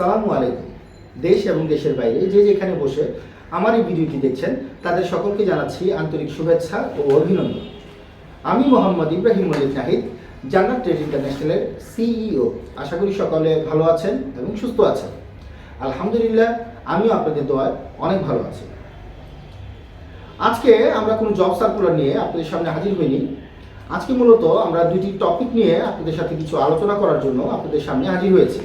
আসসালামু আলাইকুম। দেশ এবং দেশের বাইরে যে যেখানে বসে আমার এই ভিডিওটি দেখছেন, তাদের সকলকে জানাচ্ছি আন্তরিক শুভেচ্ছা ও অভিনন্দন। আমি মোহাম্মদ ইব্রাহিম মলিক নাহিদ, জান্নাত ট্রেড ইন্টারন্যাশনালের সিইও। আশা করি সকলে ভালো আছেন এবং সুস্থ আছেন। আলহামদুলিল্লাহ, আমিও আপনাদের দোয়ায় অনেক ভালো আছি। আজকে আমরা কোনো জব সার্কুলার নিয়ে আপনাদের সামনে হাজির হইনি। আজকে মূলত আমরা দুটি টপিক নিয়ে আপনাদের সাথে কিছু আলোচনা করার জন্য আপনাদের সামনে হাজির হয়েছি।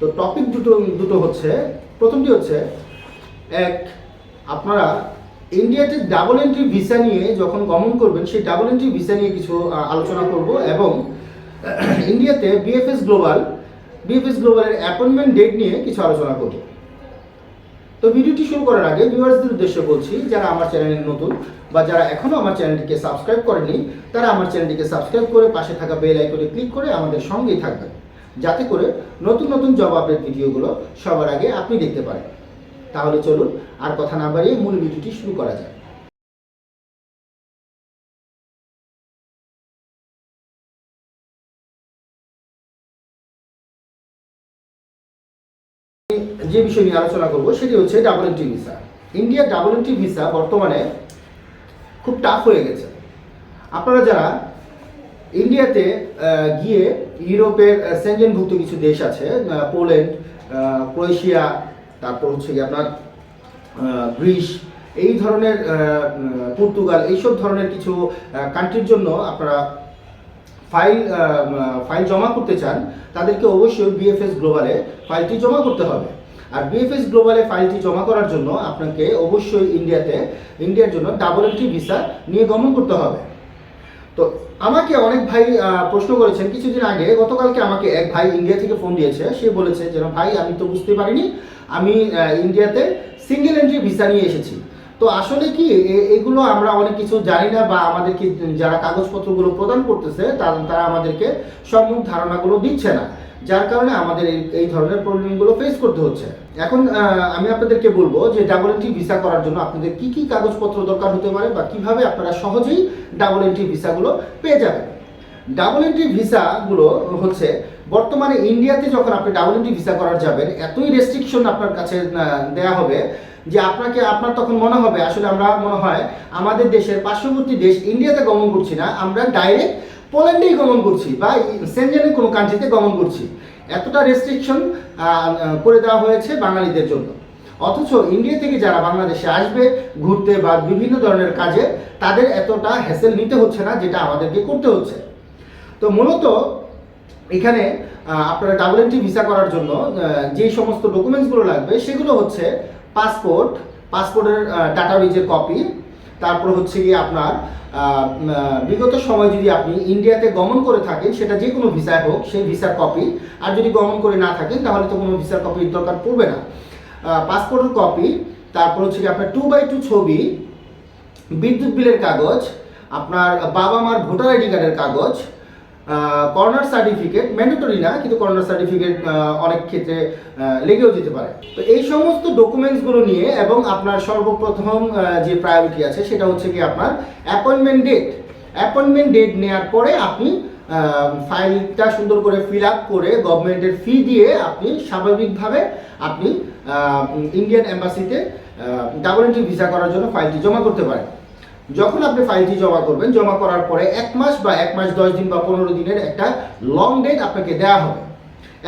তো টপিক দুটো দুটো হচ্ছে। প্রথমটি হচ্ছে, এক, আপনারা ইন্ডিয়াতে ডাবল এন্ট্রি ভিসা নিয়ে যখন গমন করবেন, সেই ডাবল এন্ট্রি ভিসা নিয়ে কিছু আলোচনা করব এবং ইন্ডিয়াতে বিএফএস গ্লোবাল বিএফএস গ্লোবালের অ্যাপয়েন্টমেন্ট ডেট নিয়ে কিছু আলোচনা করব। তো ভিডিওটি শুরু করার আগে ভিউয়ার্সদের উদ্দেশ্যে বলছি, যারা আমার চ্যানেলে নতুন বা যারা এখনও আমার চ্যানেলটিকে সাবস্ক্রাইব করেনি তারা আমার চ্যানেলটিকে সাবস্ক্রাইব করে পাশে থাকা বেল আইকনে ক্লিক করে আমাদের সঙ্গেই থাকবেন। যাতে করে নতুন নতুন জব আপডেট ভিডিওগুলো সবার আগে আপনি দেখতে পারেন। তাহলে চলুন আর কথা না বাড়িয়ে মূল ভিডিওটি শুরু করা যায় যে বিষয় নিয়ে আলোচনা করব সেটি হচ্ছে ডাবল এন্ট্রি ভিসা ইন্ডিয়ার ডাবল এন্ট্রি ভিসা বর্তমানে খুব টাফ হয়ে গেছে। আপনারা যারা ইন্ডিয়াতে গিয়ে ইউরোপের সেঞ্জেনভুক্ত কিছু দেশ আছে পোল্যান্ড ক্রোয়েশিয়া, তারপর হচ্ছে কি আপনার গ্রিস, এই ধরনের পর্তুগাল, এইসব ধরনের কিছু কান্ট্রির জন্য আপনারা ফাইল ফাইল জমা করতে চান, তাদেরকে অবশ্যই বিএফএস গ্লোবালে ফাইলটি জমা করতে হবে। আর বিএফএস গ্লোবালে ফাইলটি জমা করার জন্য আপনাকে অবশ্যই ইন্ডিয়াতে ইন্ডিয়ার জন্য ডাবল এন্ট্রি ভিসা নিয়ে গমন করতে হবে। তো আমাকে অনেক ভাই প্রশ্ন করেছেন। কিছুদিন আগে গতকালকে আমাকে এক ভাই ইন্ডিয়া থেকে ফোন দিয়েছে। সে বলেছে যে ভাই, আমি তো বুঝতে পারিনি। আমি ইন্ডিয়াতে সিঙ্গেল এন্ট্রি ভিসা নিয়ে এসেছি। তো আসলে কি এগুলো আমরা অনেক কিছু জানি না বা আমাদেরকে যারা কাগজপত্রগুলো প্রদান করতেছে, তারা আমাদেরকে সম্মুখ ধারণাগুলো দিচ্ছে না। যার কারণে আমাদের এই ধরনের প্রবলেমগুলো ফেস করতে হচ্ছে। এখন আমি আপনাদেরকে বলব যে ডাবল এন্ট্রি ভিসা করার জন্য আপনাদের কি কি কাগজপত্র দরকার হতে পারে বা কীভাবে আপনারা সহজেই ডাবল এন্ট্রি ভিসাগুলো পেয়ে যাবেন। ডাবল এন্ট্রি ভিসাগুলো হচ্ছে, বর্তমানে ইন্ডিয়াতে যখন আপনি ডাবল এন্ট্রি ভিসা করার যাবেন, এতই রেস্ট্রিকশন আপনার কাছে দেয়া হবে যে আপনাকে, আপনার তখন মনে হবে, আসলে আমরা মনে হয় আমাদের দেশের পার্শ্ববর্তী দেশ ইন্ডিয়াতে গমন করছি না, আমরা ডাইরেক্ট পোল্যান্ডেই গমন করছি বা সেনজেনের কোনো কান্ট্রিতে গমন করছি। এতটা রেস্ট্রিকশন করে দেওয়া হয়েছে বাঙালিদের জন্য। অথচ ইন্ডিয়া থেকে যারা বাংলাদেশে আসবে, ঘুরতে বা বিভিন্ন ধরনের কাজে, তাদের এতটা হ্যাসেল নিতে হচ্ছে না, যেটা আমাদেরকে করতে হচ্ছে। তো মূলত এখানে আপনারা ডাবল এন্ট্রি ভিসা করার জন্য যে সমস্ত ডকুমেন্টসগুলো লাগবে, সেগুলো হচ্ছে পাসপোর্ট পাসপোর্টের ডাটাবেজের কপি তারপর হচ্ছে গিয়ে আপনার বিগত সময় যদি আপনি ইন্ডিয়াতে গমন করে থাকেন, সেটা যে কোনো ভিসায় হোক, সেই ভিসার কপি আর যদি গমন করে না থাকেন, তাহলে তো কোনো ভিসার কপির দরকার পড়বে না। পাসপোর্টের কপি তারপর হচ্ছে গিয়ে আপনার টু বাই টু ছবি, বিদ্যুৎ বিলের কাগজ, আপনার বাবা মার ভোটার আইডি কার্ডের কাগজ কর্নার সার্টিফিকেট ম্যান্ডেটরি না, কিন্তু কর্নার সার্টিফিকেট অনেক ক্ষেত্রে লেগেও যেতে পারে। তো এই সমস্ত ডকুমেন্টসগুলো নিয়ে এবং আপনার সর্বপ্রথম যে প্রায়োরিটি আছে, সেটা হচ্ছে কি আপনার অ্যাপয়েন্টমেন্ট ডেট অ্যাপয়েন্টমেন্ট ডেট নেওয়ার পরে আপনি ফাইলটা সুন্দর করে ফিল আপ করে গভর্নমেন্টের ফি দিয়ে আপনি স্বাভাবিকভাবে আপনি ইন্ডিয়ান এম্বাসিতে ডাবল এন্ট্রি ভিসা করার জন্য ফাইলটি জমা করতে পারেন। যখন আপনি ফাইলটি জমা করবেন, জমা করার পরে এক মাস বা এক মাস দশ দিন বা পনেরো দিনের একটা লং ডেট আপনাকে দেওয়া হবে।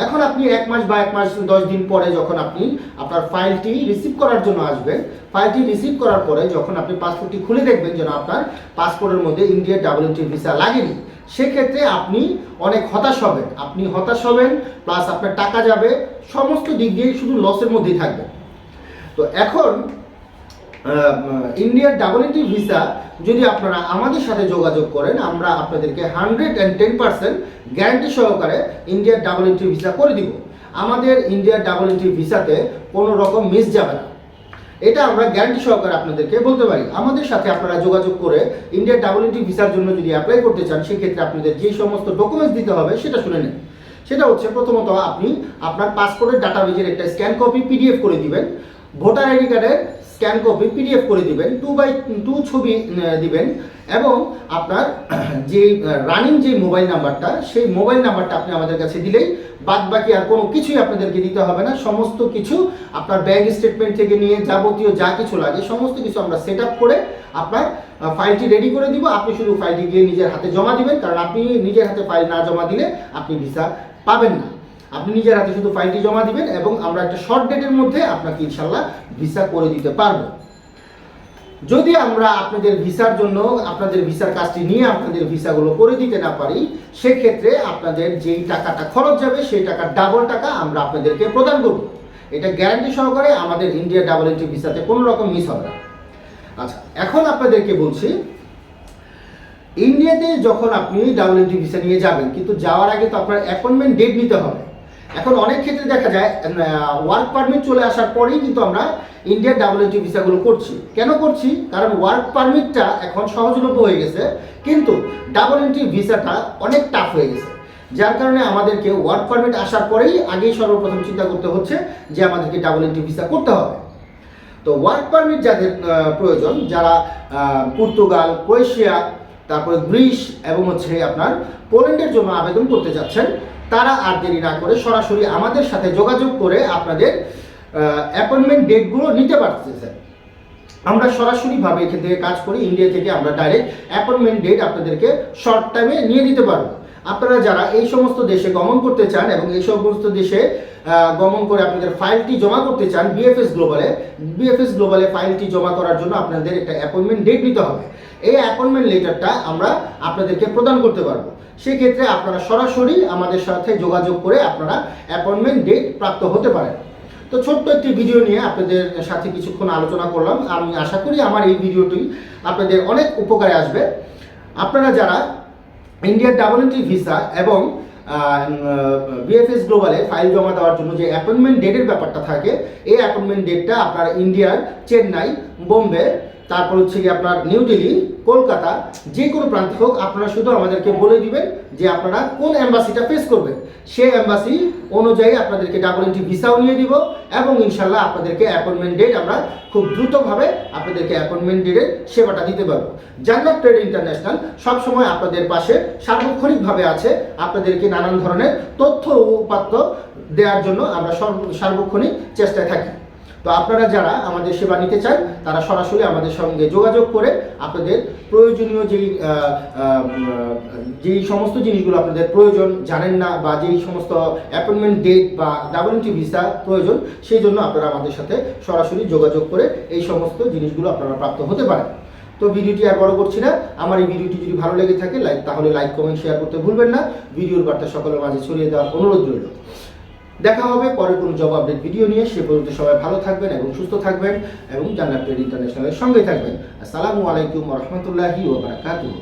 এখন আপনি এক মাস বা এক মাস দশ দিন পরে যখন আপনি আপনার ফাইলটি রিসিভ করার জন্য আসবেন ফাইলটি রিসিভ করার পরে যখন আপনি পাসপোর্টটি খুলে দেখবেন যেন আপনার পাসপোর্টের মধ্যে ইন্ডিয়ার ডাবল এন্ট্রি ভিসা লাগেনি, সেক্ষেত্রে আপনি অনেক হতাশ হবেন। আপনি হতাশ হবেন প্লাস আপনার টাকা যাবে, সমস্ত দিক দিয়ে শুধু লসের মধ্যেই থাকবেন। তো এখন ইন্ডিয়ার ডাবল এন্ট্রি ভিসা যদি আপনারা আমাদের সাথে যোগাযোগ করেন, আমরা আপনাদেরকে hundred and ten percent guarantee সহকারে ইন্ডিয়ার ডাবল এন্ট্রি ভিসা করে দিব। আমাদের ইন্ডিয়ার ডাবল এন্ট্রি ভিসাতে কোনো রকম মিস যাবে না। এটা আমরা গ্যারান্টি সহকারে আপনাদেরকে বলতে পারি। আমাদের সাথে আপনারা যোগাযোগ করে ইন্ডিয়ার ডাবল এন্ট্রি ভিসার জন্য যদি অ্যাপ্লাই করতে চান, সেক্ষেত্রে আপনাদের যে সমস্ত ডকুমেন্টস দিতে হবে, সেটা শুনে নিন। সেটা হচ্ছে, প্রথমত আপনি আপনার পাসপোর্টের ডাটাবেজের একটা স্ক্যান কপি পিডিএফ করে দিবেন। ভোটার আইডি কার্ডের স্ক্যান কপি পিডিএফ করে দিবেন টু বাই টু ছবি দিবেন, এবং আপনার যে রানিং যে মোবাইল নাম্বারটা সেই মোবাইল নাম্বারটা আপনি আমাদের কাছে দিলেই বাদ বাকি আর কোনো কিছুই আপনাদেরকে দিতে হবে না। সমস্ত কিছু আপনার ব্যাংক স্টেটমেন্ট থেকে নিয়ে যাবতীয় যা কিছু লাগে, সমস্ত কিছু আমরা সেট করে আপনার ফাইলটি রেডি করে দিব। আপনি শুধু ফাইলটি গিয়ে নিজের হাতে জমা দিবেন, কারণ আপনি নিজের হাতে ফাইল না জমা দিলে আপনি ভিসা পাবেন না। আপনি নিজের হাতে শুধু ফাইলটি জমা দিবেন, এবং আমরা একটা শর্ট ডেটের মধ্যে আপনাকে ইনশাল্লাহ ভিসা করে দিতে পারব। যদি আমরা আপনাদের ভিসার জন্য, আপনাদের ভিসার কাজটি নিয়ে আপনাদের ভিসাগুলো করে দিতে না পারি, সেক্ষেত্রে আপনাদের যেই টাকাটা খরচ যাবে, সেই টাকার ডাবল টাকা আমরা আপনাদেরকে প্রদান করব। এটা গ্যারান্টি সহকারে আমাদের ইন্ডিয়া ডাবল এন্ট্রি ভিসাতে কোনো রকম মিস হবে না। আচ্ছা এখন আপনাদেরকে বলছি ইন্ডিয়াতে যখন আপনি ডাবল এন্ট্রি ভিসা নিয়ে যাবেন, কিন্তু যাওয়ার আগে তো আপনার অ্যাপয়েন্টমেন্ট ডেট নিতে হবে। এখন অনেক ক্ষেত্রে দেখা যায় ওয়ার্ক পারমিট চলে আসার পরেই কিন্তু আমরা ইন্ডিয়ার ডাবল এন্ট্রি ভিসাগুলো করছি। কেন করছি? কারণ ওয়ার্ক পারমিটটা এখন সহজলভ্য হয়ে গেছে, কিন্তু ডাবল এন্ট্রি ভিসাটা অনেক টাফ হয়ে গেছে। যার কারণে আমাদেরকে ওয়ার্ক পারমিট আসার পরেই আগেই সর্বপ্রথম চিন্তা করতে হচ্ছে যে আমাদেরকে ডাবল এন্ট্রি ভিসা করতে হবে। তো ওয়ার্ক পারমিট যাদের প্রয়োজন, যারা পর্তুগাল ক্রোয়েশিয়া তারপরে গ্রিস এবং হচ্ছে আপনার পোল্যান্ডের জন্য আবেদন করতে যাচ্ছেন তারা আর দেরি না করে সরাসরি আমাদের সাথে যোগাযোগ করে আপনাদের অ্যাপয়েন্টমেন্ট ডেটগুলো নিতে পারতেছেন আমরা সরাসরিভাবে এখান থেকে কাজ করি ইন্ডিয়া থেকে আমরা ডাইরেক্ট অ্যাপয়েন্টমেন্ট ডেট আপনাদেরকে শর্ট টাইমে নিয়ে দিতে পারব। আপনারা যারা এই সমস্ত দেশে গমন করতে চান এবং এই সমস্ত দেশে গমন করে আপনাদের ফাইলটি জমা করতে চান বিএফএস গ্লোবালে বিএফএস গ্লোবালে ফাইলটি জমা করার জন্য আপনাদের একটা অ্যাপয়েন্টমেন্ট ডেট নিতে হবে। এই অ্যাপয়েন্টমেন্ট লেটারটা আমরা আপনাদেরকে প্রদান করতে পারব। সেক্ষেত্রে আপনারা সরাসরি আমাদের সাথে যোগাযোগ করে আপনারা অ্যাপয়েন্টমেন্ট ডেট প্রাপ্ত হতে পারেন। তো ছোট্ট একটি ভিডিও নিয়ে আপনাদের সাথে কিছুক্ষণ আলোচনা করলাম। আমি আশা করি আমার এই ভিডিওটি আপনাদের অনেক উপকারে আসবে। আপনারা যারা ইন্ডিয়ার এন্ট্রি ভিসা এবং বিএফএস গ্লোবালে ফাইল জমা দেওয়ার জন্য যে অ্যাপয়েন্টমেন্ট ডেটের ব্যাপারটা থাকে, এই অ্যাপয়েন্টমেন্ট ডেটটা আপনার ইন্ডিয়ার চেন্নাই বোম্বে তারপর হচ্ছে কি আপনার নিউ দিল্লি, কলকাতা, যে কোনো প্রান্তে হোক, আপনারা শুধু আমাদেরকে বলে দিবেন যে আপনারা কোন অ্যাম্বাসিটা ফেস করবেন। সেই অ্যাম্বাসি অনুযায়ী আপনাদেরকে ডাবল এন্ট্রি ভিসাও নিয়ে দিব এবং ইনশাল্লাহ আপনাদেরকে অ্যাপয়েন্টমেন্ট ডেট আমরা খুব দ্রুতভাবে আপনাদেরকে অ্যাপয়েন্টমেন্ট ডেটের সেবাটা দিতে পারব। জান্নাত ট্রেড ইন্টারন্যাশনাল সবসময় আপনাদের পাশে সার্বক্ষণিকভাবে আছে। আপনাদেরকে নানান ধরনের তথ্য উপাত্ত দেওয়ার জন্য আমরা সর্ব- সার্বক্ষণিক চেষ্টায় থাকি। তো আপনারা যারা আমাদের সেবা নিতে চান, তারা সরাসরি আমাদের সঙ্গে যোগাযোগ করে আপনাদের প্রয়োজনীয় যেই যেই সমস্ত জিনিসগুলো আপনাদের প্রয়োজন, জানেন না বা যেই সমস্ত অ্যাপয়েন্টমেন্ট ডেট বা ডাবল এন্ট্রি ভিসা প্রয়োজন, সেই জন্য আপনারা আমাদের সাথে সরাসরি যোগাযোগ করে এই সমস্ত জিনিসগুলো আপনারা প্রাপ্ত হতে পারেন। তো ভিডিওটি আর বড় করছি না। আমার এই ভিডিওটি যদি ভালো লেগে থাকে, লাইক, তাহলে লাইক, কমেন্ট শেয়ার করতে ভুলবেন না। ভিডিওর বার্তা সকলের মাঝে ছড়িয়ে দেওয়ার অনুরোধ রইল। দেখা হবে, পরে কোনো জব আপডেট ভিডিও নিয়ে। সে পর্যন্ত সবাই ভালো থাকবেন এবং সুস্থ থাকবেন এবং জান্নাত ইন্টারন্যাশনালের সঙ্গে থাকবেন। আসসালামু আলাইকুম রহমতুল্লাহি ওবরাকাতুহু